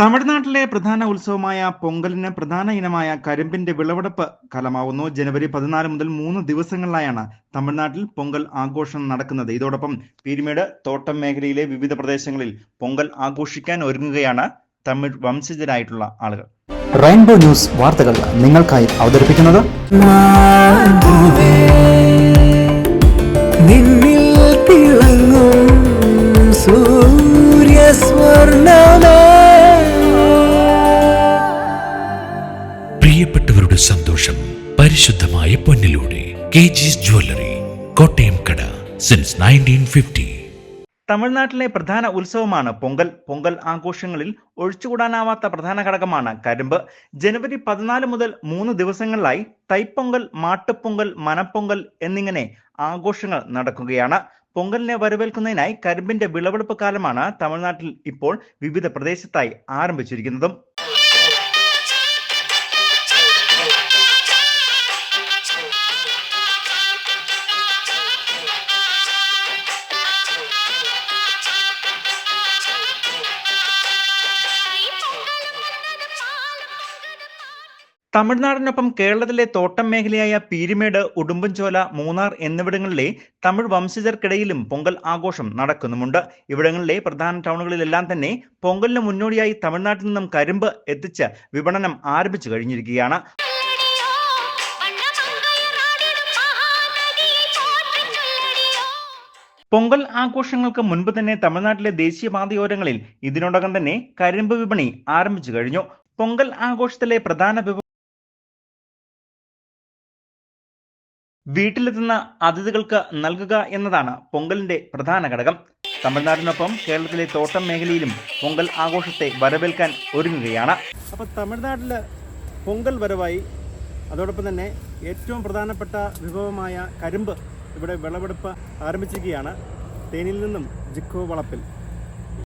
തമിഴ്നാട്ടിലെ പ്രധാന ഉത്സവമായ പൊങ്കലിന് പ്രധാന ഇനമായ കരിമ്പിന്റെ വിളവെടുപ്പ് കാലമാവുന്നു. ജനുവരി പതിനാല് മുതൽ മൂന്ന് ദിവസങ്ങളിലായാണ് തമിഴ്നാട്ടിൽ പൊങ്കൽ ആഘോഷം നടക്കുന്നത്. ഇതോടൊപ്പം പീരുമേട് തോട്ടം മേഖലയിലെ വിവിധ പ്രദേശങ്ങളിൽ പൊങ്കൽ ആഘോഷിക്കാൻ ഒരുങ്ങുകയാണ് തമിഴ് വംശജരായിട്ടുള്ള ആളുകൾ. റെയിൻബോ ന്യൂസ് വാർത്തകൾ നിങ്ങൾക്കായി അവതരിപ്പിക്കുന്നത് പ്രിയപ്പെട്ടവരുടെ സന്തോഷം പരിശുദ്ധമായ പൊന്നിലൂടെ. കെ ജിസ് ജ്വല്ലറി കോട്ടയം കട സിൻസ് നയന്റീൻ ഫിഫ്റ്റി തമിഴ്നാട്ടിലെ പ്രധാന ഉത്സവമാണ് പൊങ്കൽ. പൊങ്കൽ ആഘോഷങ്ങളിൽ ഒഴിച്ചുകൂടാനാവാത്ത പ്രധാന ഘടകമാണ് കരിമ്പ്. ജനുവരി പതിനാല് മുതൽ മൂന്ന് ദിവസങ്ങളിലായി തൈപ്പൊങ്കൽ മാട്ടുപൊങ്കൽ മനപ്പൊങ്കൽ എന്നിങ്ങനെ ആഘോഷങ്ങൾ നടക്കുകയാണ്. പൊങ്കലിനെ വരവേൽക്കുന്നതിനായി കരിമ്പിന്റെ വിളവെടുപ്പ് കാലമാണ് തമിഴ്നാട്ടിൽ ഇപ്പോൾ വിവിധ പ്രദേശത്തായി ആരംഭിച്ചിരിക്കുന്നതും. തമിഴ്നാടിനൊപ്പം കേരളത്തിലെ തോട്ടം മേഖലയായ പീരുമേട് ഉടുമ്പൻചോല മൂന്നാർ എന്നിവിടങ്ങളിലെ തമിഴ് വംശജർക്കിടയിലും പൊങ്കൽ ആഘോഷം നടക്കുന്നുമുണ്ട്. ഇവിടങ്ങളിലെ പ്രധാന ടൗണുകളിലെല്ലാം തന്നെ പൊങ്കലിന് മുന്നോടിയായി തമിഴ്നാട്ടിൽ നിന്നും കരിമ്പ് എത്തിച്ച് വിപണനം ആരംഭിച്ചു കഴിഞ്ഞിരിക്കുകയാണ്. പൊങ്കൽ ആഘോഷങ്ങൾക്ക് മുൻപ് തന്നെ തമിഴ്നാട്ടിലെ ദേശീയപാതയോരങ്ങളിൽ ഇതിനോടകം തന്നെ കരിമ്പ് വിപണി ആരംഭിച്ചു കഴിഞ്ഞു. പൊങ്കൽ ആഘോഷത്തിലെ പ്രധാന വീട്ടിലെത്തുന്ന അതിഥികൾക്ക് നൽകുക എന്നതാണ് പൊങ്കലിന്റെ പ്രധാന ഘടകം. തമിഴ്നാടിനൊപ്പം കേരളത്തിലെ തോട്ടം മേഖലയിലും പൊങ്കൽ ആഘോഷത്തെ വരവേൽക്കാൻ ഒരുങ്ങുകയാണ്. അപ്പോൾ തമിഴ്നാട്ടിൽ പൊങ്കൽ വരവായി. അതോടൊപ്പം തന്നെ ഏറ്റവും പ്രധാനപ്പെട്ട വിഭവമായ കരിമ്പ് ഇവിടെ വിളവെടുപ്പ് ആരംഭിച്ചിരിക്കുകയാണ്. തേനിൽ നിന്നും ജിക്കോ വളപ്പിൽ.